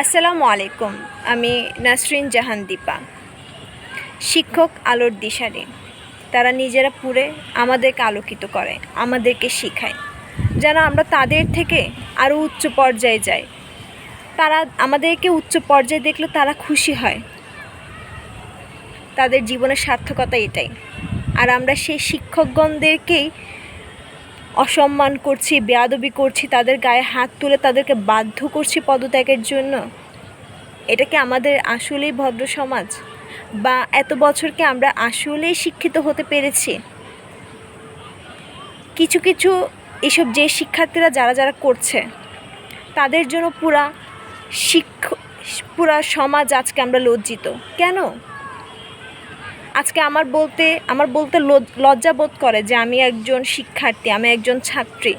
আসসালামু আলাইকুম, আমি নাসরিন জাহান দীপা। শিক্ষক আলোর দিশারি তারা নিজেরা পুরে আমাদেরকে আলোকিত করে, আমাদেরকে শিখায়। যেন আমরা তাদের থেকে আরও উচ্চ পর্যায়ে যাই। তারা আমাদেরকে উচ্চ পর্যায়ে দেখলে তারা খুশি হয়। তাদের জীবনের সার্থকতা এটাই। আর আমরা সেই শিক্ষকগণদেরকেই অসম্মান করছি, বেয়াদবি করছি, তাদের গায়ে হাত তুলে তাদেরকে বাধ্য করছি পদত্যাগের জন্য। এটা কি আমাদের আসলেই ভদ্র সমাজ? বা এত বছরকে আমরা আসলেই শিক্ষিত হতে পেরেছি? কিছু কিছু এসব যে শিক্ষার্থীরা যারা যারা করছে, তাদের জন্য পুরা শিক্ষ, পুরা সমাজ আজকে আমরা লজ্জিত। কেন? আজকে আমার বলতে আমার বলতে লজ- লজ্জা বোধ করে যে আমি একজন শিক্ষার্থী, আমি একজন ছাত্রী।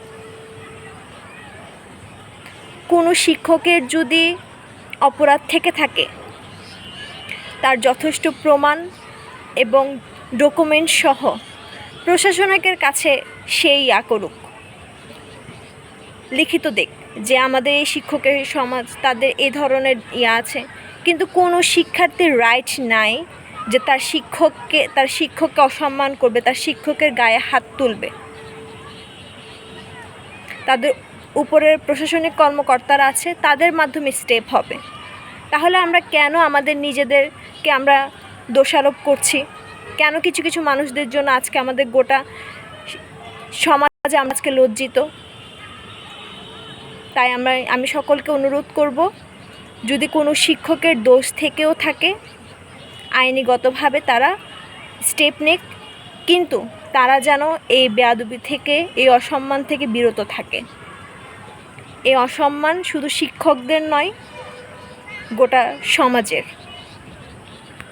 কোনো শিক্ষকের যদি অপরাধ থেকে থাকে, তার যথেষ্ট প্রমাণ এবং ডকুমেন্ট সহ প্রশাসনিকের কাছে সেই ইয়া করুক লিখিত দিক যে আমাদের এই শিক্ষকের সমাজ, তাদের এ ধরনের ইয়া আছে। কিন্তু কোনো শিক্ষার্থীর রাইট নাই যে তার শিক্ষককে তার শিক্ষককে অসম্মান করবে, তার শিক্ষকের গায়ে হাত তুলবে। তাদের উপরের প্রশাসনিক কর্মকর্তারা আছে, তাদের মাধ্যমে স্টেপ হবে। তাহলে আমরা কেন আমাদের নিজেদেরকে আমরা দোষারোপ করছি? কেন কিছু কিছু মানুষদের জন্য আজকে আমাদের গোটা সমাজে আমরা আজকে লজ্জিত? তাই আমরা, আমি সকলকে অনুরোধ করব, যদি কোনো শিক্ষকের দোষ থেকেও থাকে আইনিগতভাবে তারা স্টেপ নেক, কিন্তু তারা যেন এই বেয়াদবি থেকে, এই অসম্মান থেকে বিরত থাকে। এই অসম্মান শুধু শিক্ষকদের নয়, গোটা সমাজের।